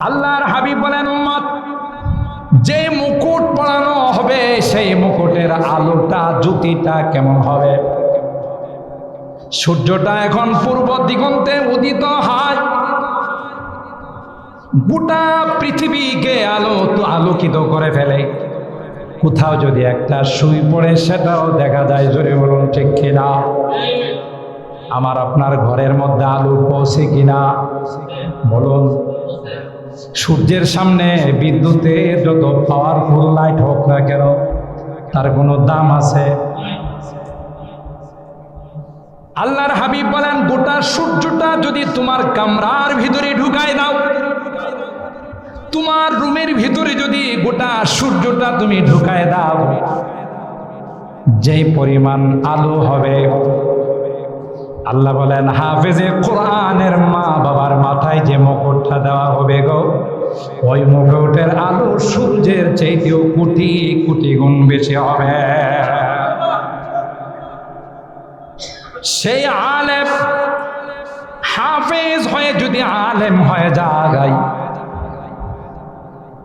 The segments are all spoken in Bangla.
আল্লাহর হাবিব বলেন, উম্মত, যে মুকুট পরানো হবে, সেই মুকুটের আলোটা জ্যোতিটা কেমন হবে? সূর্যটা এখন পূর্ব দিগন্তে উদিত হয়। গোটা পৃথিবীকে আলো তো আলোকিত করে ফেলে। কোথাও যদি একটা সুই পড়ে, সেটাও দেখা যায়, জোরে বলুন, ঠিক কিনা? আমার আপনার ঘরের মধ্যে আলো পৌঁছে কিনা? বলুন সূর্যের সামনে বিদ্যুতের যত পাওয়ারফুল লাইট হোক না কেন, তার কোনো দাম আছে? আল্লাহর হাবিব বলেন, গোটা সূর্যটা যদি তোমার কামরার ভিতরে ঢুকাই দাও, তোমার রুমের ভিতরে যদি গোটা সূর্যটা তুমি ঢুকায় দাও, যেই পরিমাণ আলো হবে আল্লাহ বলেন, হাফেজে কোরআনের মা বাবার মাথায় যে মুকুটটা দেওয়া হবে গো, ওই মুকুটের আলো সূর্যের চাইতেও কোটি কোটি গুণ বেশি হবে। সেই আলেম হাফেজ হয়ে যদি আলেম হয়ে যায়,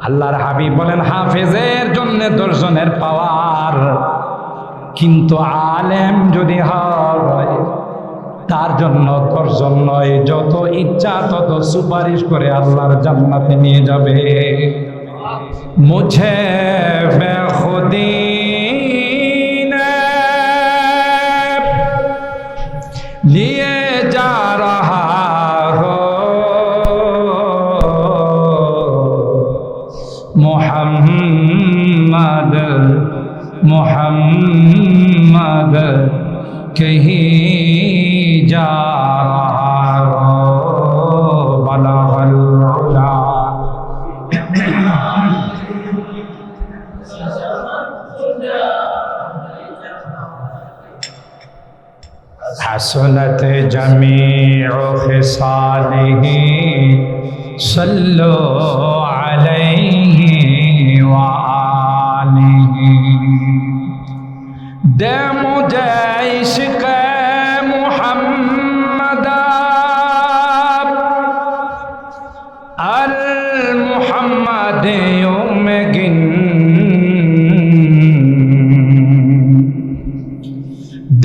আল্লাহর হাবিব বলেন, হাফেজের জন্য দর্শনের পাওয়ার, কিন্তু আলেম যদি হয় তার জন্য গর্জন নয় যত ইচ্ছা তত সুপারিশ করে আল্লাহর জান্নাতে নিয়ে যাবে। মুছে নিয়ে মোহাম্মদ মোহাম্মদ कहीं जा रहा हो बलगल उला حسنت جميع خصاله صلوا عليه وآله दे मुझे इश्क़ मुहम्मद अल मुहम्मद गिन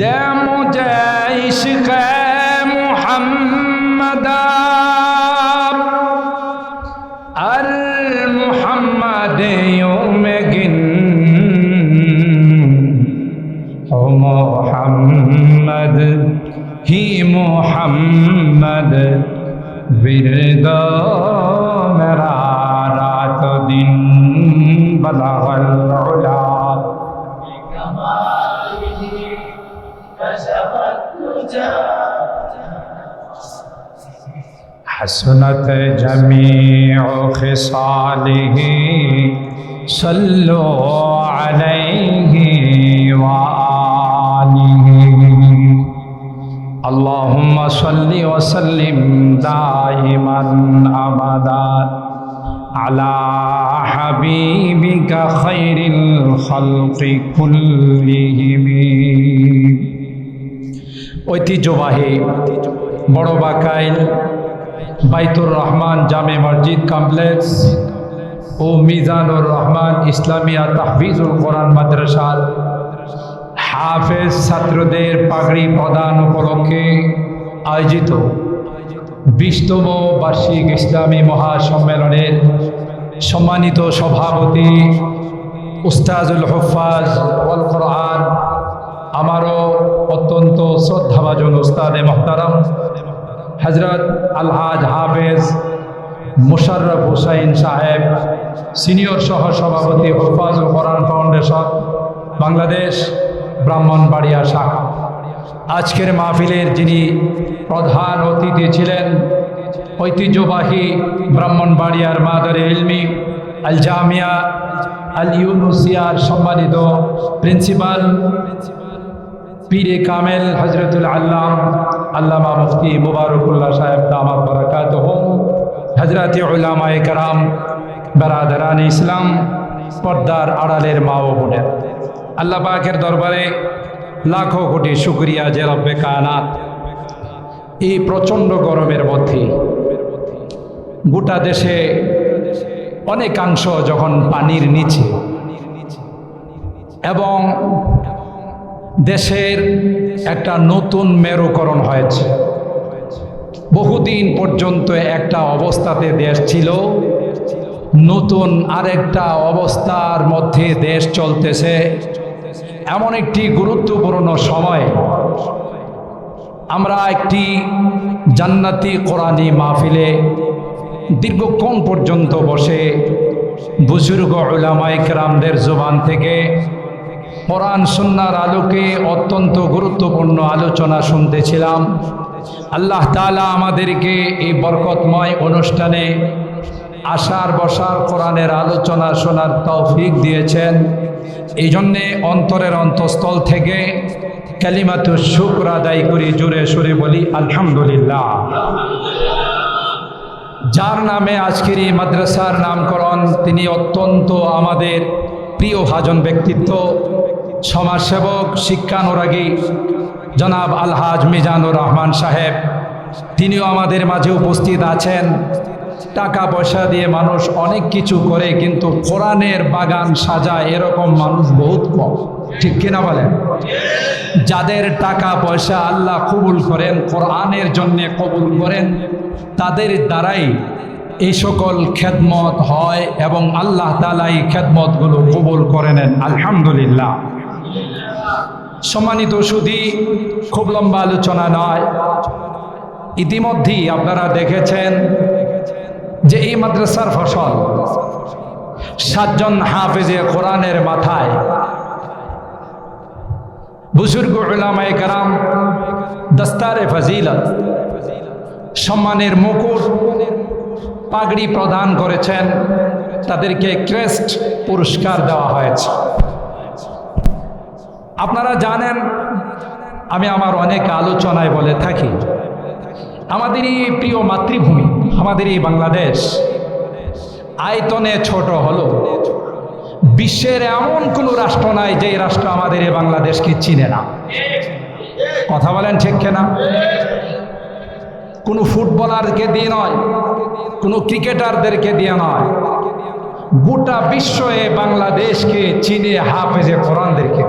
दे मुझे इश्क़ मुहम्मद अल मुहम्मद गिन محمد ہی محمد ورد میرا رات دن بلغ العلا حسنت جميع خصاله صلوا عليه وآله اللهم صل وسلم دائما أبدا على حبيبك خير الخلق كلهم ঐতিহ্যবাহী বড় বাকাইল বাইতুর রহমান জামে মসজিদ কমপ্লেক্স ও মিজানুর রহমান ইসলামিয়া তাহফিজুল কোরআন মাদ্রাসার হাফেজ ছাত্রদের পাগড়ি প্রদান উপলক্ষে আয়োজিত বিশতম বার্ষিক ইসলামী মহাসম্মেলনের সম্মানিত সভাপতি উস্তাজুল হফাজ ওয়াল কোরআন, আমারও অত্যন্ত শ্রদ্ধাভাজন উস্তাদে মোহতারাম। হজরত আলহাজ হাফেজ মুশাররফ হুসাইন সাহেব, সিনিয়র সহ সভাপতি হফাজুল কোরআন ফাউন্ডেশন, বাংলাদেশ ব্রাহ্মণবাড়িয়া শাখা। আজকের মাহফিলের যিনি প্রধান অতিথি ছিলেন, ঐতিহ্যবাহী ব্রাহ্মণবাড়িয়ার মাদারে ইলমি, আল জামিয়া, আল ইউনুসিয়ার সম্মানিত প্রিন্সিপাল, পীরে কামেল হজরতুল আল্লাম, আল্লামা মুফতি মুবারকুল্লাহ সাহেব, দামাত বরকাত হোম হজরত উলামায়ে কারাম বেরাদারান ইসলাম পর্দার আড়ালের মা ও বোনের। আল্লাহ পাকের দরবারে লাখো কোটি শুক্রিয়া যে রব্বে কায়নাত। এই প্রচণ্ড গরমের মধ্যে গোটা দেশে অনেকাংশ যখন পানির নিচে এবং দেশের একটা নতুন মেরুকরণ হয়েছে। বহুদিন পর্যন্ত একটা অবস্থাতে দেশ ছিল। নতুন আরেকটা অবস্থার মধ্যে দেশ চলতেছে। এমন একটি গুরুত্বপূর্ণ সময়। আমরা একটি জান্নাতি কোরআনি মাহফিলে দীর্ঘক্ষণ পর্যন্ত বসে বুজুর্গ ওলামাই কেরামদের জোবান থেকে কোরআন সুন্নার আলোকে অত্যন্ত গুরুত্বপূর্ণ আলোচনা শুনতেছিলাম। আল্লাহ তালা আমাদেরকে এই বরকতময় অনুষ্ঠানে আসার বসার কোরআনের আলোচনা শোনার তৌফিক দিয়েছেন। এই জন্যে অন্তরের অন্তঃস্থল থেকে কালিমাতু শুক্র আদায় করি, জোরে সুরে বলি, আলহামদুলিল্লাহ। যার নামে আজকের এই মাদ্রাসার নামকরণ, তিনি অত্যন্ত আমাদের প্রিয় ভাজন ব্যক্তিত্ব, সমাজসেবক, শিক্ষানুরাগী জনাব আলহাজ মিজানুর রহমান সাহেব, তিনিও আমাদের মাঝে উপস্থিত আছেন। টাকা পয়সা দিয়ে মানুষ অনেক কিছু করে, কিন্তু কোরআনের বাগান সাজায় এরকম মানুষ বহুত কম। ঠিক কিনা বলেন? যাদের টাকা পয়সা আল্লাহ কবুল করেন, কোরআনের জন্যে কবুল করেন, তাদের দ্বারাই এই সকল খেদমত হয় এবং আল্লাহ তালা এই খেদমতগুলো কবুল করে নেন। আলহামদুলিল্লাহ। সম্মানিত সুধী, খুব লম্বা আলোচনা নয়। ইতিমধ্যেই আপনারা দেখেছেন যে এই মাদ্রাসার ফসল সাতজন হাফেজে কোরআনের মাথায়। বুজুর্গ উলামায়ে দস্তারে ফজিলত, সম্মানের মুকুট, পাগড়ি প্রদান করেছেন। তাদেরকে ক্রেস্ট পুরস্কার দেওয়া হয়েছে। আপনারা জানেন, আমি আমার অনেক আলোচনায় বলে থাকি, আমাদের এই প্রিয় মাতৃভূমি, আমাদের এই বাংলাদেশ আয়তনে ছোট হলো। বিশ্বের এমন কোনো রাষ্ট্র নাই যে রাষ্ট্র আমাদের এই বাংলাদেশকে চিনে না। কথা বলেন ঠিক কেনা? কোনো ফুটবলারকে দিয়ে নয়, কোনো ক্রিকেটারদেরকে দিয়ে নয় গোটা বিশ্বয়ে বাংলাদেশকে চিনে হাফেজে কোরআনদেরকে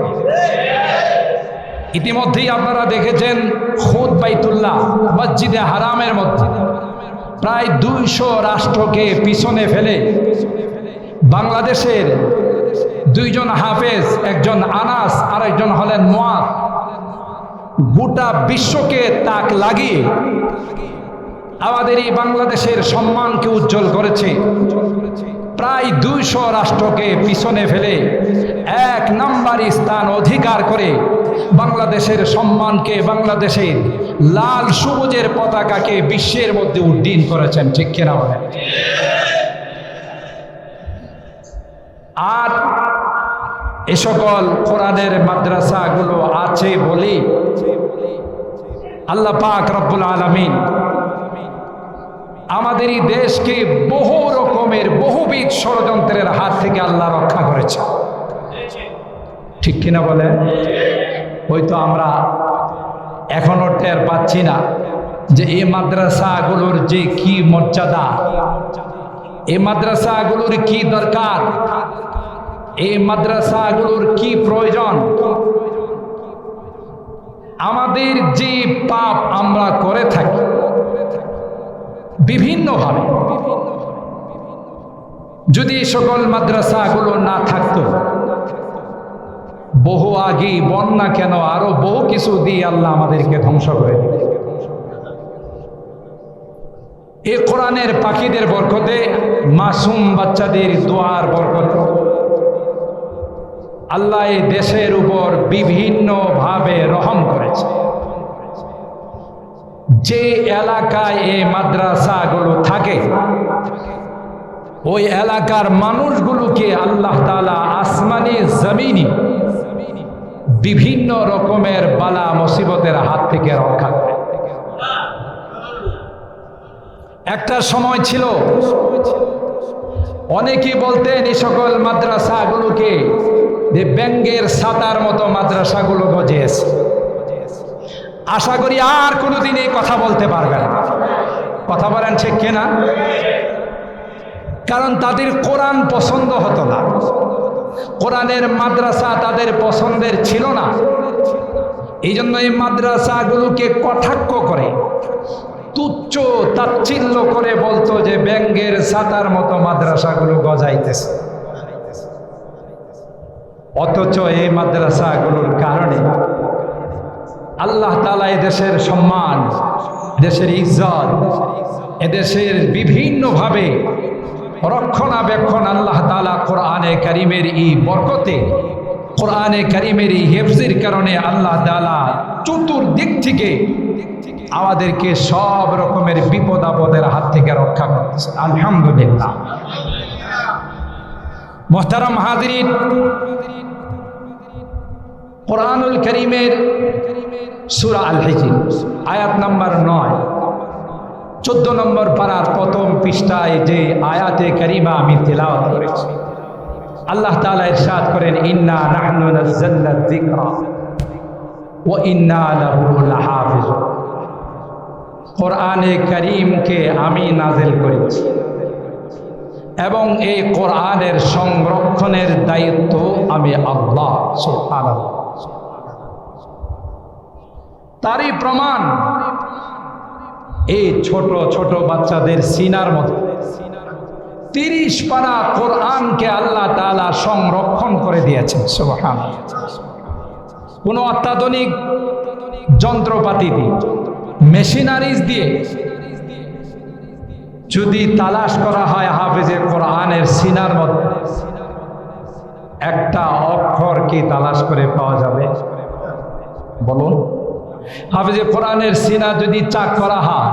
ইতিমধ্যেই আপনারা দেখেছেন খুদ বাইতুল্লাহ, মসজিদে হারামের মধ্যে প্রায় দুইশো রাষ্ট্রকে পিছনে ফেলে বাংলাদেশের দুইজন হাফেজ, একজন আনাস আর একজন হলেন মোয়াদ গোটা বিশ্বকে তাক লাগিয়ে আমাদের এই বাংলাদেশের সম্মানকে উজ্জ্বল করেছে। প্রায় দুইশো রাষ্ট্রকে পিছনে ফেলে এক নাম্বার স্থান অধিকার করে বাংলাদেশের সম্মানকে বাংলাদেশের লাল সবুজের পতাকাকে বিশ্বের মধ্যে উড্ডীন করেছেন, ঠিক কিনা বলে আর এ সকল কোরআনের মাদ্রাসাগুলো আছে বলেই আল্লাহ পাক রব্বুল আলমিন আমাদের এই দেশকে বহু রকমের, বহুবিধ ষড়যন্ত্রের হাত থেকে আল্লাহ রক্ষা করেছে। ঠিক কিনা বলে? হয়তো আমরা এখনও টের পাচ্ছি না যে এই মাদ্রাসাগুলোর যে কি মর্যাদা এই মাদ্রাসাগুলোর কি দরকার এই মাদ্রাসাগুলোর কি প্রয়োজন। আমাদের যে পাপ আমরা করে থাকি বিভিন্নভাবে। যদি সকল মাদ্রাসাগুলো না থাকতো, বহু আগেই বন্যা কেন আরও বহু কিছু দিয়ে আল্লাহ আমাদেরকে ধ্বংস করে এ কোরআনের পাখিদের বরকতে, মাসুম বাচ্চাদের দোয়ার বরকত, আল্লাহ এই দেশের উপর বিভিন্নভাবে রহম করেছে। যে এলাকায় এই মাদ্রাসাগুলো থাকে, ওই এলাকার মানুষগুলোকে আল্লাহ তালা আসমানি জমিনি বিভিন্ন রকমের বালা মুসিবতের হাত থেকে রক্ষা করে। একটা সময় ছিল, অনেকেই বলতেন এই সকল মাদ্রাসাগুলোকে যে ব্যাঙ্গের সাতার মতো মাদ্রাসাগুলো গজেছে আশা করি আর কোনোদিন এই কথা বলতে পারবে না। কথা বলেন ঠিক কেনা? কারণ তাদের কোরআন পছন্দ হতো না। কোরআনের মাদ্রাসা তাদের পছন্দের ছিল না। এই জন্য এই মাদ্রাসাগুলোকে কটাক্ষ করে, তুচ্ছ তাচ্ছিল্য করে বলতো যে ব্যাঙ্গের সাতার মতো মাদ্রাসাগুলো গজাইতেছে। অথচ এই মাদ্রাসাগুলোর কারণে আল্লাহ তালা এদেশের সম্মান, দেশের ইজ্জত এদেশের বিভিন্নভাবে রক্ষণাবেক্ষণ আল্লাহ তালা কোরআনে করিমের এই বরকতে, কোরআনে করিমের এই হেফজির কারণে আল্লাহ তালা চতুর্দিক থেকে আমাদেরকে সব রকমের বিপদ আপদের হাত থেকে রক্ষা করতেছে। আলহামদুলিল্লাহ। মোহতারাম হাজিরিন কোরআনুল করিমের সুরা আল হিজির আয়াত নাম্বার নয়। চোদ্দ নম্বর পাড়ার প্রথম পৃষ্ঠায় যে আয়াতে করিমা আমি তেলাওয়াত করেছি। আল্লাহ তাআলা ইরশাদ করেন, ইন্না নাহনু ইন্না কোরআনে করিমকে আমি নাজেল করেছি এবং এই কোরআনের সংরক্ষণের দায়িত্ব আমি আল্লাহ, সুবহানাল্লাহ। তারই প্রমাণ এই ছোট ছোট বাচ্চাদের সিনার মতো। তিরিশ পারা কোরআনকে আল্লাহ তাআলা সংরক্ষণ করে দিয়েছেন সুবহান কোনো অত্যাধুনিক যন্ত্রপাতি দিয়ে, মেশিনারিজ দিয়ে, যদি তালাশ করা হয় হাফেজে কোরআনের সিনার মধ্যে একটা অক্ষর কি তালাশ করে পাওয়া যাবে? বলুন। হাফেজে কোরআনের সিনা যদি চাক করা হয়,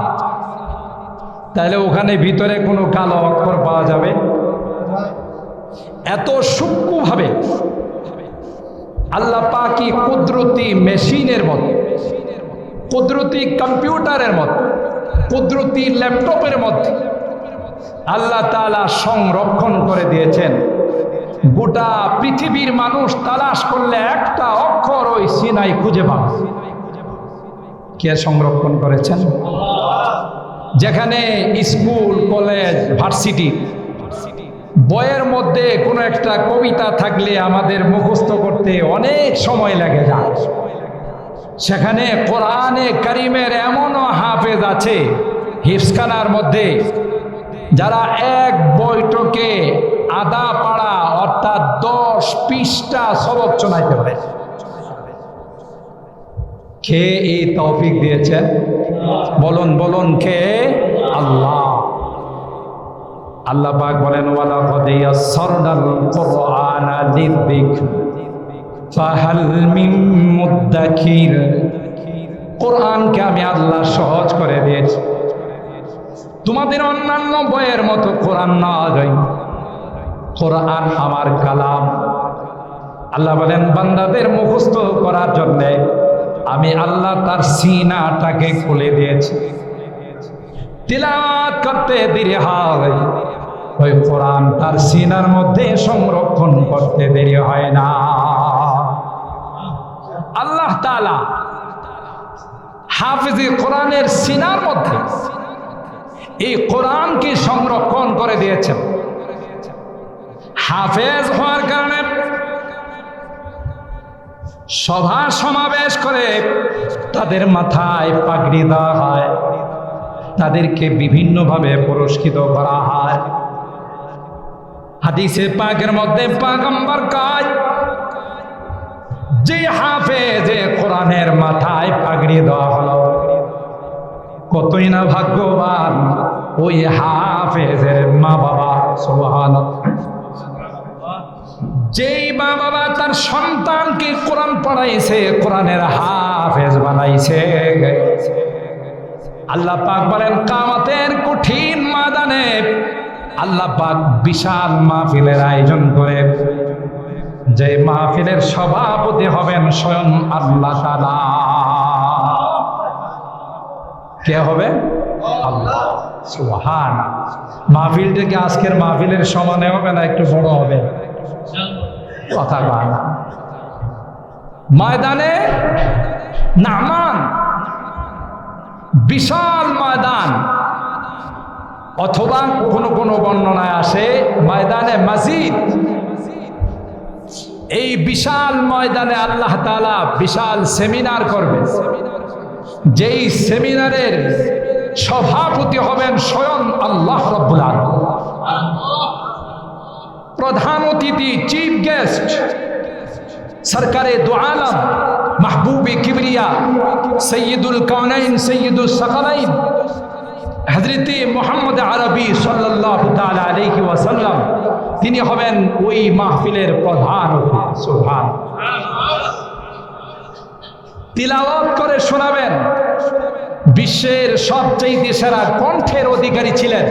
তাহলে ওখানে ভিতরে কোনো কালো অক্ষর পাওয়া যাবে? এত সূক্ষ্মভাবে আল্লাহ পাকি কুদরতি মেশিনের মতো, কুদরতি কম্পিউটারের মত, কুদরতি ল্যাপটপের মধ্যে আল্লাহ তালা সংরক্ষণ করে দিয়েছেন। গোটা পৃথিবীর মানুষ তালাশ করলে একটা অক্ষর ওই সিনাই খুঁজে পাবে। কে সংরক্ষণ করেছেন? যেখানে স্কুল, কলেজ, ভার্সিটি, বইয়ের মধ্যে কোনো একটা কবিতা থাকলে আমাদের মুখস্থ করতে অনেক সময় লাগে যায়। সেখানে কোরআনে করিমের এমনও হাফেজ আছে হিফসখানার মধ্যে, যারা এক বৈঠকে আদা পাড়া অর্থাৎ দশ পৃষ্ঠা সবক শোনাইতে পারে। কে এই তৌফিক দিয়েছেন বলুন বলুন, কে? আল্লাহ। আল্লাহ পাক বলেন, ওয়ালা কদিয়া সরদাল কোরআন লিযিক ফাহাল মিন মুদ্দাকির। কোরআনকে আমি আল্লাহ সহজ করে দিয়েছি। তোমাদের অন্যান্য বইয়ের মতো কোরআন না যায় কোরআন আমার কালাম। আল্লাহ বলেন, বান্দাদের মুখস্থ করার জন্যে আমি আল্লাহ তার সিনাটাকে খুলে দিয়েছি। তিলাওয়াত করতে দেরি হয়। ওই কোরআন তার সিনার মধ্যে সংরক্ষণ করতে দেরি হয় না। আল্লাহ তাআলা হাফিজি কোরআনের সিনার মধ্যে এই কোরআনকে সংরক্ষণ করে দিয়েছেন। হাফেজ হওয়ার কারণে সভা সমাবেশ করে তাদের মাথায় পাগড়ি দেওয়া হয়। তাদেরকে বিভিন্নভাবে পুরস্কৃত করা হয়। হাদিসে পাকের মধ্যে পাগম্বর কাজ যে হাফে যে কোরআনের মাথায় পাগড়ি দেওয়া হলো, কতই না ভাগ্যবান ওই হাফেজের মা বাবা সোহান যেই মা বাবা তার সন্তানকে কোরআন পড়াইছে, কোরআনের হাফেজ বানাইছে। আল্লাহ পাক বলেন, কামাতের কঠিন মাদানে আল্লাহ পাক বিশাল মাহফিলের আয়োজন করে। যে মাহফিলের সভাপতি হবেন স্বয়ং আল্লাহ তাআলা। কে হবে? আল্লাহ। সুবহান। মাহফিলটা কি আজকের মাহফিলের সমানে হবে না, একটু বড় হবে। কথা কয় ময়দানে নামান, বিশাল ময়দান। অথবা কোন কোন বর্ণনায় আসে ময়দানে মাজিদ। এই বিশাল ময়দানে আল্লাহ তাআলা বিশাল সেমিনার করবে। যেই সেমিনারের সভাপতি হবেন স্বয়ং আল্লাহ রব্বুল আলামিন। প্রধান অতিথি চিফ গেস্ট সরকারে দু আলম, মাহবুবে কিবরিয়া, সৈয়দুল কানাইন সৈয়দুল সকলাইন হজরতে মোহাম্মদ আরবি সাল্লাহ আলহি তিনি হবেন ওই মাহফিলের প্রধান তিলাওয়াত করে শোনাবেন, বিশ্বের সবচেয়ে সেরা কণ্ঠের অধিকারী ছিলেন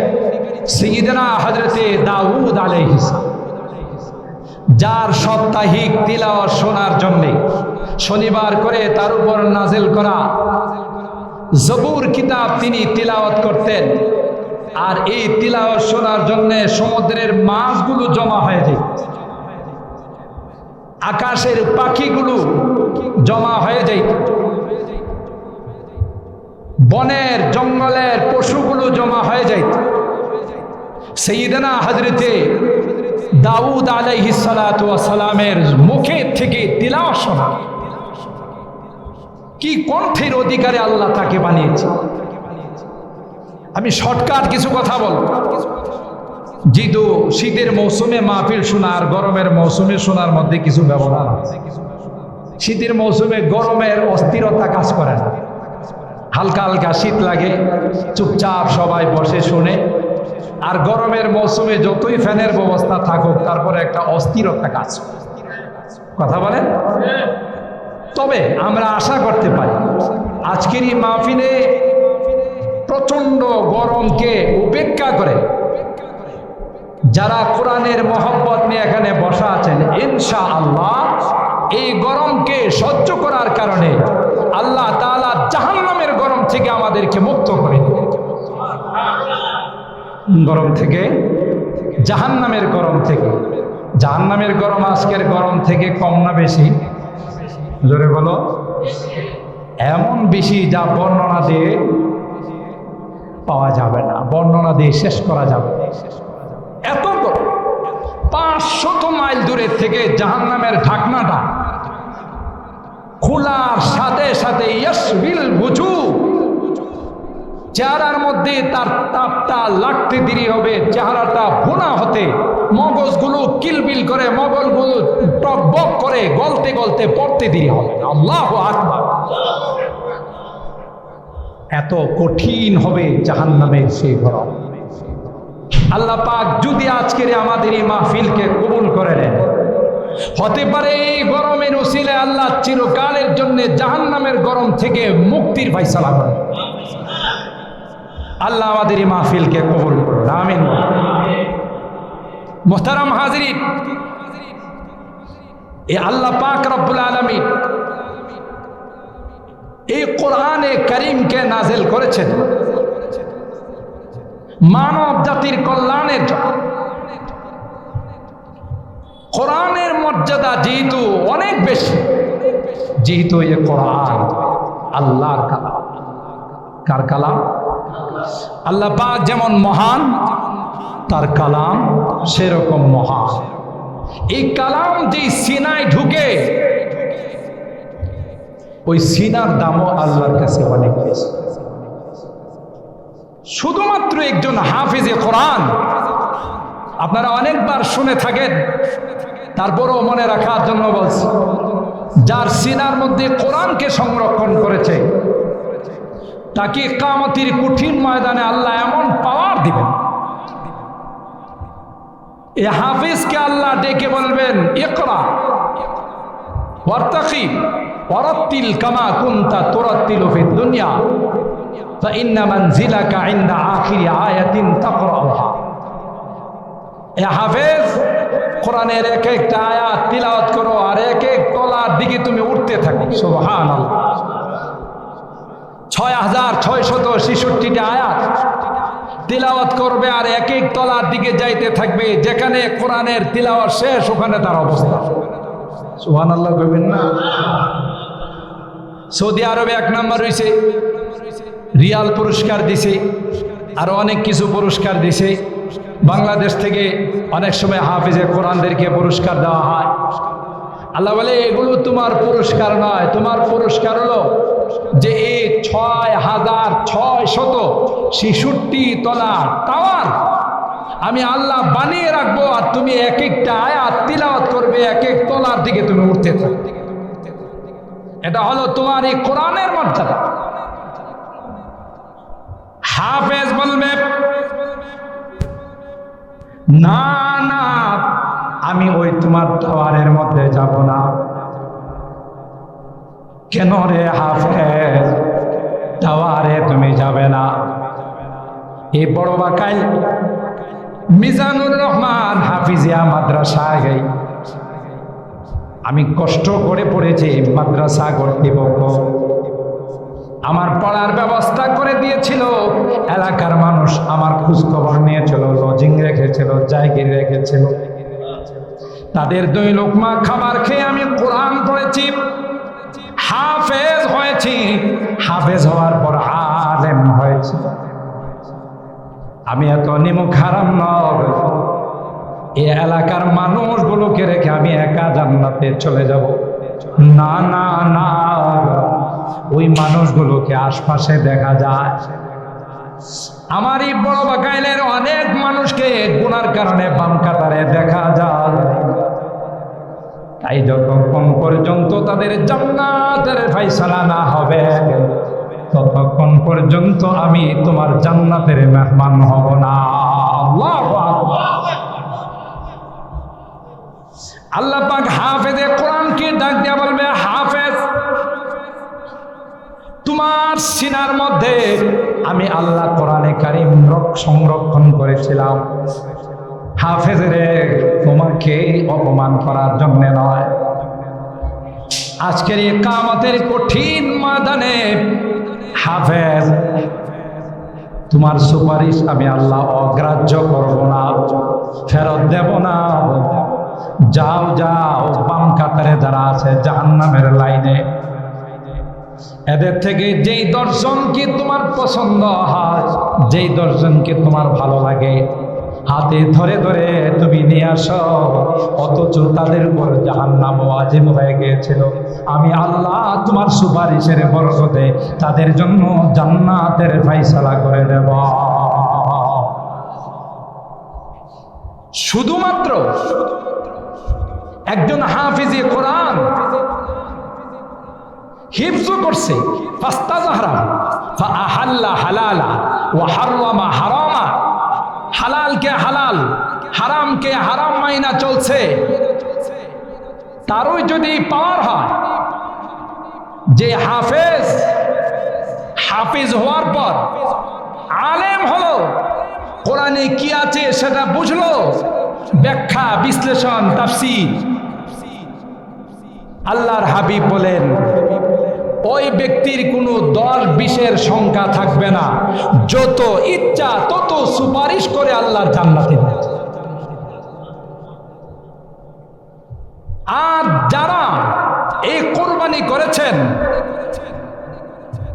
সৈয়দনা হজরতে দাউদ আলাইহিস যার সাপ্তাহিক তিলাওয়াত শোনার জন্যে শনিবার করে তার উপর নাজেল করা জবুর কিতাব তিনি তিলাওয়াত করতেন। আর এই তিলাওয়াত শোনার জন্য সমুদ্রের মাছগুলো জমা হয়ে যায়। আকাশের পাখিগুলো জমা হয়ে যায়। বনের জঙ্গলের পশুগুলো জমা হয়ে যাইত সেইদনা হজরতে দাউদ আলাইহি সালামের মুখে থেকে তিলাওয়াত শোনা কি কণ্ঠের অধিকারে আল্লাহ তাকে বানিয়েছে? আমি শর্টকাট কিছু কথা বলব। যেহেতু শীতের মৌসুমে মাহফিল শোনা আর গরমের মৌসুমে শোনার মধ্যে কিছু ব্যবধান আছে। শীতের মৌসুমে গরমের অস্থিরতা কাজ করে না। হালকা হালকা শীত লাগে, চুপচাপ সবাই বসে শুনে আর গরমের মৌসুমে যতই ফ্যানের ব্যবস্থা থাকুক, তারপরে একটা অস্থিরতা কাজ কথা বলেন তবে আমরা আশা করতে পারি, আজকের এই মাহফিলে প্রচণ্ড গরমকে উপেক্ষা করে যারা কোরআনের মহব্বত নিয়ে এখানে বসা আছেন ইনশা আল্লাহ এই গরমকে সহ্য করার কারণে আল্লাহ তাআলা জাহান্নামের গরম থেকে আমাদেরকে মুক্ত করে। গরম থেকে, জাহান্নামের গরম থেকে। জাহান্নামের গরম আজকের গরম থেকে কম না বেশি? জোরে বলো। এমন বেশি যা বর্ণনা দিয়ে পাওয়া যাবে না, বর্ণনা দিয়ে শেষ করা যাবে। এত পাঁচশত মাইল দূরের থেকে জাহান্নামের ঢাকনাটা খোলার সাথে সাথে ইয়াসবিল বুঝু চেহারার মধ্যে তার তাপটা লাগতে দেরি হবে চেহারাটা ভুনা হতে, মগজগুলো কিলবিল করে, মগজগুলো টক বক করে, গলতে গলতে পড়তে দেরি হবে আল্লাহ আকবার। এত কঠিন হবে জাহান জাহান্নামের সেই গরম আল্লাহ পাক যদি আজকের আমাদের এই মাহফিলকে কবুল করে নেন। হতে পারে এই গরমের উসিলে আল্লাহ চিরকালের জন্য জাহান্নামের গরম থেকে মুক্তির ফাইসালা করেন আল্লাহ আমাদের এই মাহফিলকে কবুল করুন, আমিন। মোহতারাম হাজরিন এই আল্লাহ পাক রব্বুল আলমী এই কোরআনে করিমকে নাজেল করেছেন। মানব জাতির কল্যাণের কোরআনের মর্যাদা যেহেতু অনেক বেশি, যেহেতু এ কোরআন আল্লাহর কালাম। কার কালাম? আল্লাহ পাক যেমন মহান, তার কালাম সেরকম মহান। এই কালাম যেই সিনায় ঢুকে, ওই সিনার দামও আল্লাহর কাছে অনেক বেশি। শুধুমাত্র একজন হাফিজে কোরআন, আপনারা অনেকবার শুনে থাকেন, তারপরও মনে রাখার জন্য বলছি, যার সিনার মধ্যে কোরআনকে সংরক্ষণ করেছে তাকে কামতির কঠিন ময়দানে আল্লাহ এমন পাওয়ার দিবেন। এই হাফিজকে আল্লাহ ডেকে বলবেন একরা ওয়ার্তাকি, ওয়ারাত্তিল কামা কুন্তা তোরাত্তিল ফিদ দুনিয়া তা ইন্না মানজিলাকা ইন্দা আখিরি আয়াতিন তাকরাউহা। এ হাফেজ, কোরআনের এক একটা আয়াত তিলাওয়াত করো, আর এক এক তলার দিকে তুমি উঠতে থাকো। সুবহানাল্লাহ। ছয় হাজার ছয়শত ছেষট্টিটা আয়াত তিলাওয়াত করবে আর এক এক তলার দিকে যাইতে থাকবে, যেখানে কোরআনের তিলাওয়াত শেষ, ওখানে তার অবস্থা। সুহান আল্লাহ না? সৌদি আরবে এক নাম্বার রয়েছে রিয়াল পুরস্কার দিছে, আরও অনেক কিছু পুরস্কার দিছে। বাংলাদেশ থেকে অনেক সময় হাফিজে কোরআনদেরকে পুরস্কার দেওয়া হয়। আল্লাহ বলে, এগুলো তোমার পুরস্কার নয়, তোমার পুরস্কার হলো যে এই ছয় হাজার ছয় শত ছেষট্টি তলা টাওয়ার আমি আল্লাহ বানিয়ে রাখব আর তুমি এক একটা আয়াত তিলাওয়াত করবে, এক এক তলার দিকে তুমি উঠতে থাকবে এটা হলো তোমার এই কোরআনের মর্যাদা হাফেজ বলবে, না না, আমি ওই তোমার টাওয়ারের মধ্যে যাব না। কেন রে হাফেজ? টাওয়ারে তুমি যাবে না। এই বড় বাকাই মিজানুর রহমান হাফিজিয়া মাদ্রাসায় গাই। আমি কষ্ট করে পড়েছি মাদ্রাসা কর্তৃপক্ষ আমার পড়ার ব্যবস্থা করে দিয়েছিল। এলাকার মানুষ আমার খোঁজ খবর নিয়েছিল লজিং রেখেছিল, জায়গির রেখেছিল। তাদের দুই লোকমা খাবার খেয়ে আমি কোরআন পড়েছি। হাফেজ হয়েছি। হাফেজ হওয়ার পর আলেম হয়েছি। আমি এত নিমুখ হারাম এই এলাকার মানুষগুলোকে রেখে আমি একা জান্নাতে চলে যাব। না না না। ওই মানুষগুলোকে আশপাশে দেখা যায়। আমার এই বড় বাকাইলের অনেক মানুষকে গুনার কারণে বাম কাতারে দেখা যায়। তাই যতক্ষণ পর্যন্ত তাদের জান্নাতের ফাইসালা না হবে, ততক্ষণ পর্যন্ত আমি তোমার জান্নাতের মেহমান হব না। আল্লাহু পাক হাফেজে কোরআনকে ডাক দিয়া বলবে, হাফেজ, তোমার সিনার মধ্যে আমি আল্লাহ কোরআনে কারিম রক- সংরক্ষণ করেছিলাম। হাফেজ রে তোমাকে অপমান করার জন্য নয়। আজকের এই কামতের কঠিন ময়দানে হাফেজ, তোমার সুপারিশ আমি আল্লাহ অগ্রাহ্য করব না, ফেরত দেব না। যাও যাও, বাম কাতারে যারা আছে, জাহান্নামের লাইনে। এদের থেকে যেই দর্শনকে তোমার পছন্দ হয়, যেই দর্শনকে তোমার ভালো লাগে হাতে ধরে ধরে তুমি নিয়ে আসো। অথচ তাদের উপর জাহান্নাম ওয়াজিব হয়ে গিয়েছিল। আমি আল্লাহ তোমার সুপারিশের বরকতে তাদের জন্য জান্নাতের ফাইসালা করে দেব। শুধুমাত্র একজন হাফিজে কোরআন হিফজ করছে। ফাস্তাজাহরা ফাআহাল্লা হালালা ওয়া হাররামা হারামা। হালালকে হালাল হারামকে হারাম মাইনা চলছে। তারই যদি পাওয়ার হয়, যে হাফেজ, হাফিজ হওয়ার পর আলেম হলো, কোরআনে কি আছে সেটা বুঝলো? ব্যাখ্যা, বিশ্লেষণ, তাফসীর। আল্লাহর হাবিব বলেন ওই ব্যক্তির কোনো দশ বিশের সংখ্যা থাকবে না। যত ইচ্ছা তত সুপারিশ করে আল্লাহর জান্নাতে আর যারা এই কোরবানি করেছেন,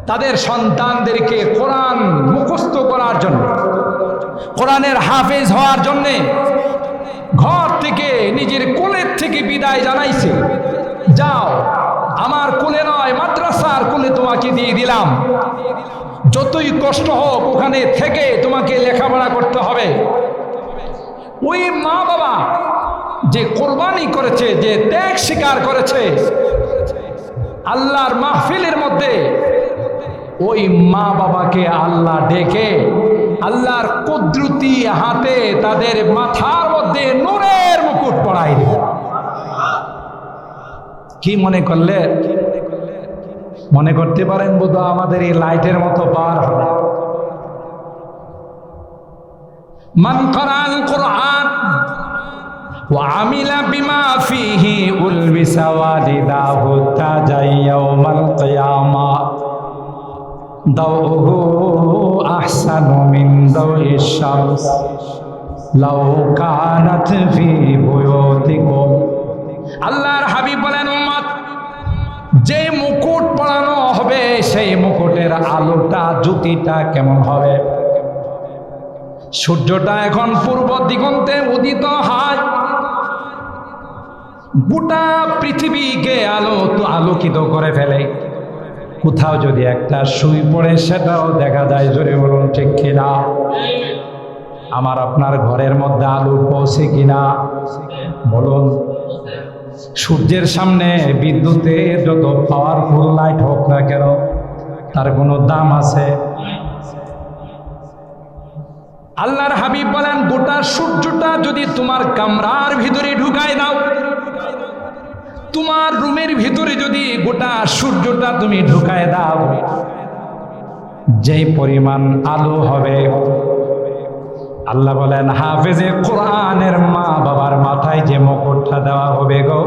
তাদের সন্তানদেরকে কোরআন মুখস্থ করার জন্য, কোরআনের হাফেজ হওয়ার জন্যে ঘর থেকে নিজের কোলের থেকে বিদায় জানাইছে, যাও আমার কোলে নয়, মাদ্রাসার কোলে তোমাকে দিয়ে দিলাম। যতই কষ্ট হোক, ওখানে থেকে তোমাকে লেখাপড়া করতে হবে। ওই মা বাবা যে কোরবানি করেছে, যে ত্যাগ স্বীকার করেছে, আল্লাহর মাহফিলের মধ্যে ওই মা বাবাকে আল্লাহ ডেকে আল্লাহর কুদরতি হাতে তাদের মাথার মধ্যে নূরের মুকুট পড়াই দেবে কি মনে করলে মনে করতে পারেন বোধ আমাদের এই লাইটের মতো পার হবে মান করাল কোরআন وعمل بما فيه ألبس والداه تاجا يوم القيامة ضوءه أحسن من ضوء الشمس لو كانت في بيوتكم আল্লাহর হাবিব বলেন মুকুটের আলোটা জুতিটা কেমন হবে? সূর্যটা এখন পূর্ব দিগন্তে উদিত হয়। গোটা পৃথিবীকে আলো তো আলোকিত করে ফেলে। কোথাও যদি একটা সুই পড়ে, সেটাও দেখা যায়, জোরে বলুন, ঠিক কিনা? আমার আপনার ঘরের মধ্যে আলো পৌঁছে কিনা? বলুন, সূর্যের সামনে বিদ্যুতের যত পাওয়ারফুল লাইট হোক না কেন তার কোনো দাম আছে? আল্লাহর হাবিব বলেন, গোটা সূর্যটা যদি তোমার কামরার ভিতরে ঢুকায় দাও, তোমার রুমের ভিতরে যদি গোটা সূর্যটা তুমি ঢুকায় দাও, যেই পরিমাণ আলো হবে, আল্লাহ বলেন, হাফেজে কোরআনের মা বাবার মাথায় যে মুকুটটা দেওয়া হবে গো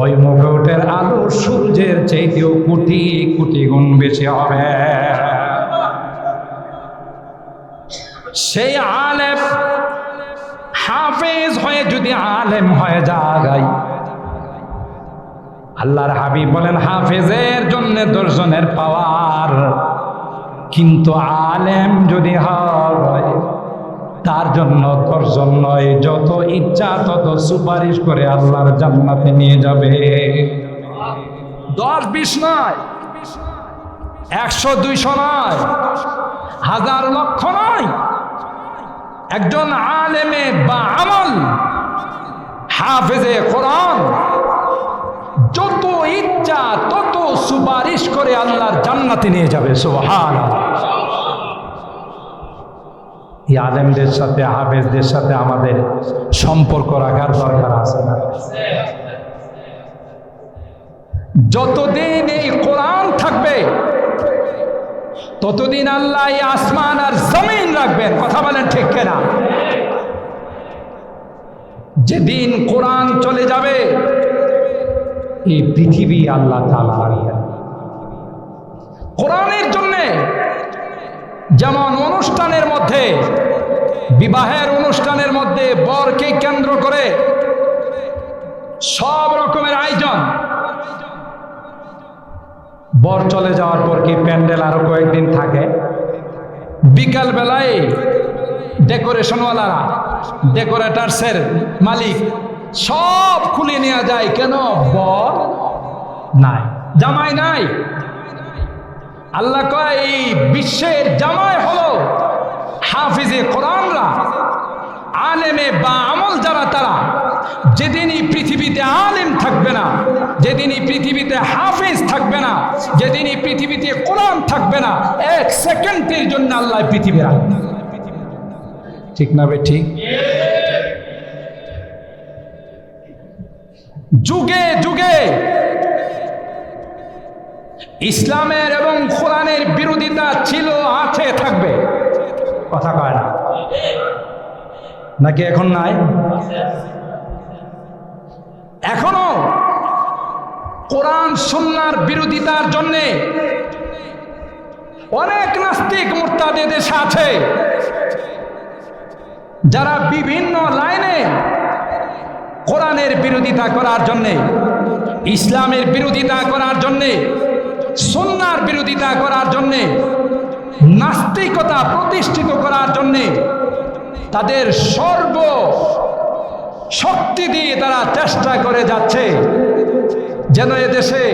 ওই মুকুটের আলো সূর্যের চাইতেও কোটি কোটি গুণ বেশি হবে। সেই আলেম হাফেজ হয়ে যদি আলেম হয়ে যায়, আল্লাহর হাবিব বলেন, হাফেজের জন্য দর্শনের পাওয়ার কিন্তু আলেম যদি হয় তার জন্য দর্শন নয় যত ইচ্ছা তত সুপারিশ করে আল্লাহর জান্নাতে নিয়ে যাবে। দশ বিশ নয়, একশো দুইশো নয়, হাজার লক্ষ নয়। একজন আলেমে বা আমল, হাফেজে কোরআন, যত ইচ্ছা তত সুপারিশ করে আল্লাহর জান্নাতে নিয়ে যাবে সোহান এই আলেমদের সাথে, হাফেজদের সাথে আমাদের সম্পর্ক রাখার দরকার আছে না? যতদিন এই কোরআন থাকবে, ততদিন আল্লাহ এই আসমান আর জমিন রাখবেন। কথা বলেন ঠিক কেনা? যেদিন কোরআন চলে যাবে, এই পৃথিবী আল্লাহ তালা কোরআনের জন্যে যেমন অনুষ্ঠানের মধ্যে, বিবাহের অনুষ্ঠানের মধ্যে বরকে কেন্দ্র করে সব রকমের আয়োজন। বর চলে যাওয়ার পর কি প্যান্ডেল আরও কয়েকদিন থাকে? বিকাল বেলায় ডেকোরেশনওয়ালারা, ডেকোরেটার্সের মালিক সব খুলে নেওয়া যায়। কেন? বর নাই, জামাই নাই। আল্লাহ কয়, এই বিশ্বের জামাই হলো হাফিজে কোরআনরা, আলেমে বা আমল যারা তারা যেদিন এই পৃথিবীতে আলেম থাকবে না যেদিন এই পৃথিবীতে হাফিজ থাকবে না যেদিন এই পৃথিবীতে কোরআন থাকবে না, এক সেকেন্ডের জন্য আল্লাহ পৃথিবী রাখবে। ঠিক না বে, ঠিক? যুগে যুগে ইসলামের এবং কোরআনের বিরোধিতা ছিল, আছে, থাকবে। কথা কয় না। নাকি এখন নাই? এখনও কোরআন সন্ন্যার বিরোধিতার জন্যে অনেক নাস্তিক মোর্তাদে দেশে আছে, যারা বিভিন্ন লাইনে কোরআনের বিরোধিতা করার জন্যে, ইসলামের বিরোধিতা করার জন্যে সন্ন্যার বিরোধিতা করার জন্যে, নাস্তিকতা প্রতিষ্ঠিত করার জন্যে তাদের সর্ব শক্তি দিয়ে তারা চেষ্টা করে যাচ্ছে। যেন এদেশে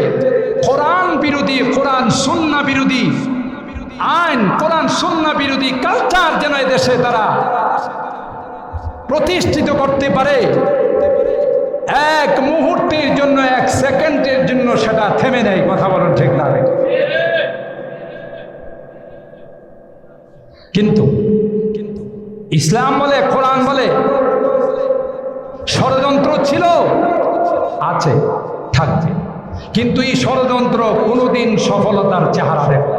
কোরআন বিরোধী, কোরআন সুন্না বিরোধী, আইন, কোরআন সুন্না বিরোধী কালচার যেন এদেশে তারা প্রতিষ্ঠিত করতে পারে। এক মুহূর্তের জন্য, এক সেকেন্ডের জন্য সেটা থেমে নেয় কথা বলেন ঠিক না কিন্তু ইসলাম বলে, কোরআন বলে, ষড়যন্ত্র ছিল, আছে, থাকবে। কিন্তু এই ষড়যন্ত্র কোনোদিন সফলতার চেহারা দেখবে